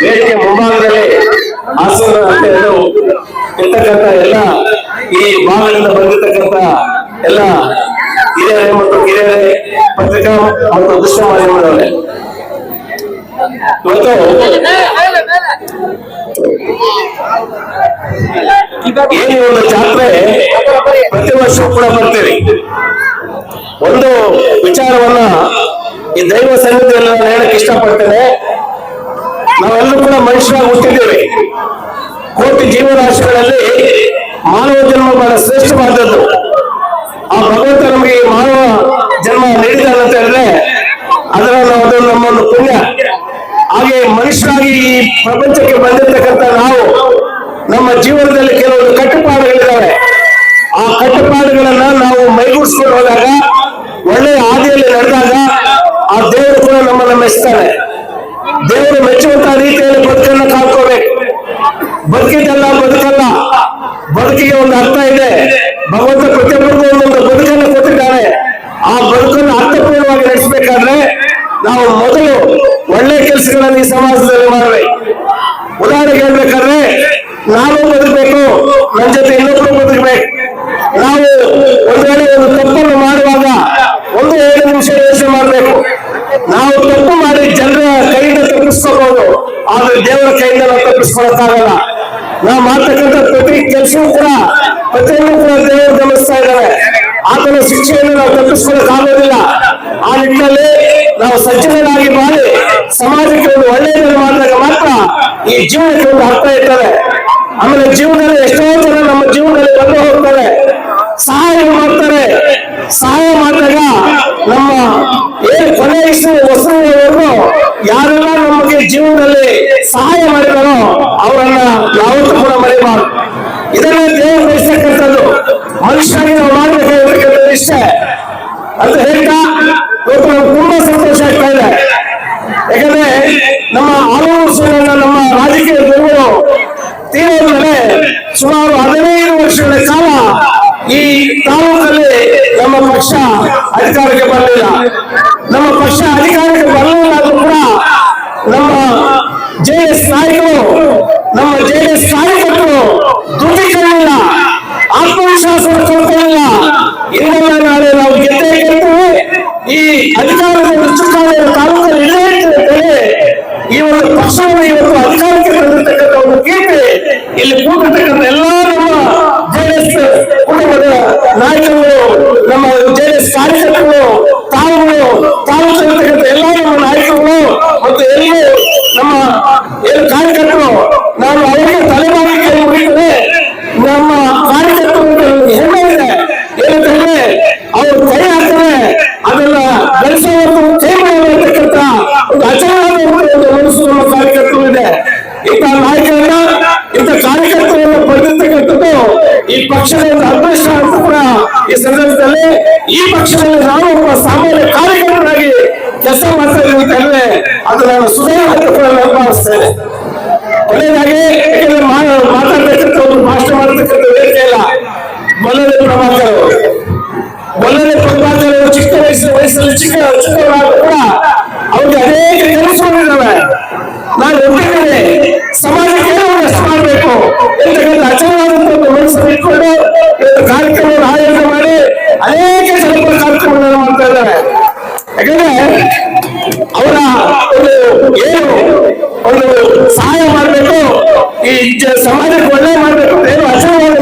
ವೇದಿಕೆ ಮುಂಭಾಗದಲ್ಲಿ ಹಾಸನ ಅಂತ ಹೇಳು ಇರ್ತಕ್ಕಂಥ ಎಲ್ಲ ಈ ಭಾಗದಿಂದ ಬಂದಿರತಕ್ಕಂಥ ಎಲ್ಲ ಹಿರಿಯರೇ ಮತ್ತು ಕಿರಿಯರೇ ಪತ್ರಿಕಾ ಮತ್ತು ದೃಶ್ಯ ಮಾಧ್ಯಮದವರೇ. ಇವತ್ತು ಏನು ಒಂದು ಜಾತ್ರೆ ಪ್ರತಿ ವರ್ಷ ಕೂಡ ಬರ್ತೀವಿ ಒಂದು ವಿಚಾರವನ್ನ ಈ ದೈವ ಸನ್ನಿಧಿಯಲ್ಲಿ ನಾನು ಹೇಳಕ್ ಇಷ್ಟಪಡ್ತೇನೆ. ನಾವೆಲ್ಲರೂ ಕೂಡ ಮನುಷ್ಯರಾಗಿ ಹುಟ್ಟಿದ್ದೇವೆ. ಕೋಟಿ ಜೀವರಾಶಿಗಳಲ್ಲಿ ಮಾನವ ಜನ್ಮ ಬಹಳ ಶ್ರೇಷ್ಠವಾದದ್ದು. ಆ ಭಗವಂತ ನಮಗೆ ಮಾನವ ಜನ್ಮ ನೀಡಿದ್ದಾರೆ ಅಂತ ಹೇಳಿದ್ರೆ ಅದರ ಅದು ನಮ್ಮೊಂದು ಪುಣ್ಯ. ಹಾಗೆ ಮನುಷ್ಯರಾಗಿ ಈ ಪ್ರಪಂಚಕ್ಕೆ ಬಂದಿರತಕ್ಕಂಥ ನಾವು ನಮ್ಮ ಜೀವನದಲ್ಲಿ ಕೆಲವೊಂದು ಕಟ್ಟುಪಾಡುಗಳಿದ್ದಾವೆ. ಆ ಕಟ್ಟುಪಾಡುಗಳನ್ನ ನಾವು ಮೈಗೂಡಿಸ್ಕೊಂಡು ಹೋದಾಗ, ಒಳ್ಳೆಯ ಹಾದಿಯಲ್ಲಿ ನಡೆದಾಗ ಆ ದೇವರು ಕೂಡ ನಮ್ಮನ್ನ ಮೆಚ್ತಾನೆ. ದೇವರು ಮೆಚ್ಚುವಂತಹ ರೀತಿಯಲ್ಲಿ ಬದುಕನ್ನ ಕಾಲ್ಕೋಬೇಕು ಬದುಕಿದ್ದಲ್ಲ, ಬದುಕಲ್ಲ. ಬದುಕಿಗೆ ಒಂದು ಅರ್ಥ ಇದೆ. ಭಗವಂತ ಪ್ರತಿಯೊಬ್ಬರಿಗೂ ಒಂದೊಂದು ಬದುಕನ್ನು ಕೊಟ್ಟಿದ್ದಾರೆ ಆ ಬದುಕನ್ನು ಅರ್ಥಪೂರ್ಣವಾಗಿ ನಡೆಸಬೇಕಾದ್ರೆ ನಾವು ಮೊದಲು ಒಳ್ಳೆ ಕೆಲಸಗಳನ್ನು ಈ ಸಮಾಜದಲ್ಲಿ ಮಾಡಬೇಕು. ಉದಾಹರಣೆಗೆ ಹೇಳ್ಬೇಕಾದ್ರೆ ನಾನು ಆದ್ರೆ ದೇವರ ಕೈಯಿಂದ ನಾವು ತಪ್ಪಿಸ್ಕೊಳಕ್ಕಾಗಲ್ಲ. ನಾವು ಮಾಡ್ತಕ್ಕಂಥ ಪ್ರತಿ ಕೆಲಸವೂ ಕೂಡ, ಪ್ರತಿಯೊಂದು ಕೂಡ ದೇವರು ಗಮನಿಸ್ತಾ ಇದ್ದಾರೆ. ಆತನ ಶಿಕ್ಷೆಯನ್ನು ನಾವು ತಪ್ಪಿಸ್ಕೊಳಕ್ ಆಗೋದಿಲ್ಲ ಆ ನಿಟ್ಟಿನಲ್ಲಿ ನಾವು ಸಜ್ಜನರಾಗಿ ಮಾಡಿ, ಸಮಾಜಕ್ಕೆ ಒಂದು ಒಳ್ಳೆಯದನ್ನು ಮಾಡಿದಾಗ ಮಾತ್ರ ಈ ಜೀವನಕ್ಕೆ ಒಂದು ಅರ್ಥ ಇರ್ತದೆ. ಆಮೇಲೆ ಜೀವನದಲ್ಲಿ ಎಷ್ಟೋ ಜನ ನಮ್ಮ ಜೀವನದಲ್ಲಿ ಬಂದು ಹೋಗ್ತಾರೆ. ಸಹಾಯ ಮಾಡ್ತಾರೆ. ಸಹಾಯ ಮಾಡಿದಾಗ ನಮ್ಮ ಏನು ಕೊನೆ ವಸ್ತುವರೆಗೂ ಯಾರೆಲ್ಲ ನಮಗೆ ಜೀವನದಲ್ಲಿ ಸಹಾಯ ಮಾಡಿದಾರೋ ಅವರನ್ನ ಯಾವತ್ತೂ ಕೂಡ ಮರಿಬಾರ್ದು. ಇದನ್ನ ದೇವರು ಬಯಸ್ತಕ್ಕಂಥದ್ದು ಮನುಷ್ಯನಿಗೆ ನಾವು ಮಾಡಬೇಕಾಗಿರ್ತಕ್ಕಂಥದ್ದು ಇಷ್ಟೇ. ಅಂತ ಹೇಳ್ತಾ ಇವತ್ತು ನಮ್ಗೆ ತುಂಬಾ ಸಂತೋಷ ಆಗ್ತಾ ಇದೆ. ಯಾಕಂದ್ರೆ ನಮ್ಮ ವರ್ಷಗಳನ್ನ ನಮ್ಮ ರಾಜಕೀಯ ಗುರುಗಳು ತೀರೋದ ಮೇಲೆ ಸುಮಾರು ಹದಿನೈದು ವರ್ಷಗಳ ಕಾಲ ಈ ತಾಲೂಕಲ್ಲಿ ನಮ್ಮ ಪಕ್ಷ ಅಧಿಕಾರಕ್ಕೆ ಬರಲಿಲ್ಲ. ನಮ್ಮ ಪಕ್ಷ ಅಧಿಕಾರಕ್ಕೆ ಬರಲಿಲ್ಲ ಆದ್ರೂ ಕೂಡ ನಮ್ಮ ಜೆ ಎಸ್ ನಾಯಕರು ನಮ್ಮ ಜೆ ಎಸ್ ಕಾರ್ಯಕರ್ತರು ದುಡ್ಡಿಕೊಳ್ಳಿಲ್ಲ ಆತ್ಮವಿಶ್ವಾಸವನ್ನು ಕಳ್ಕೊಳ್ಳಿಲ್ಲ ಇನ್ನೊಮ್ಮೆ ನಾಳೆ ನಾವು ಗೆದ್ದೇ ಗೆಲ್ತೇವೆ ಈ ಅಧಿಕಾರದ ಚುಕ್ಕಾಣಿಯ ತಾಲೂಕಲ್ಲಿ ಇಲ್ಲೇ ಇರ್ತೇವೆ ಈ ಒಂದು ಪಕ್ಷವನ್ನು ಇವತ್ತು ಅಧಿಕಾರಕ್ಕೆ ತಂದಿರ್ತಕ್ಕಂಥ ಒಂದು ಕೀರ್ತಿ ಇಲ್ಲಿ ಕೂತಿರ್ತಕ್ಕಂಥ ಎಲ್ಲ ನಮ್ಮ ಜೆಡಿಎಸ್ ಕುಟುಂಬದ ನಾಯಕರು ನಮ್ಮ ಜೆಡಿಎಸ್ ಕಾರ್ಯಕರ್ತರು ತಾವುಗಳು ಎಲ್ಲಾ ನಮ್ಮ ನಾಯಕರುಗಳು ಮತ್ತು ಎಲ್ಲರೂ ನಮ್ಮ ಏನು ಕಾರ್ಯಕರ್ತರು, ನಾನು ಅವರಿಗೆ ತಲೆಮಾರಿಕೆ ಮುಗಿದರೆ ನಮ್ಮ ಪಕ್ಷದ ಅದೃಷ್ಟ ಈ ಸಂದರ್ಭದಲ್ಲಿ ಈ ಪಕ್ಷದಲ್ಲಿ ನಾನು ಒಬ್ಬ ಸಾಮಾನ್ಯ ಕಾರ್ಯಕರ್ತನಾಗಿ ಕೆಲಸ ಮಾಡ್ತಾ ಅದು ನಾನು ಸುಧಾರಣೆ ನಾನು ಭಾವಿಸ್ತೇನೆ ಕೊನೆಯದಾಗಿ ಮಾತಾಡ್ತಕ್ಕಂಥ ಒಂದು ಭಾಷಣ ಮಾಡತಕ್ಕಂಥ ವೇದಿಕೆ ಇಲ್ಲ ಮೊದಲನೇ ಪ್ರಭಾಕರ್. ಮೊದಲನೇ ಪ್ರಭಾಕರ್ ಚಿಕ್ಕ ವಯಸ್ಸು ವಯಸ್ಸಲ್ಲಿ ಚಿಕ್ಕ ಚಿಕ್ಕವರಾದ್ರು ಅವರ ಒಂದು ಏನು ಒಂದು ಸಹಾಯ ಮಾಡಬೇಕು. ಈ ಸಮಾಜಕ್ಕೆ ಒಳ್ಳೆ ಮಾಡಬೇಕು. ಏನು ಅಚಲವಾದಂತ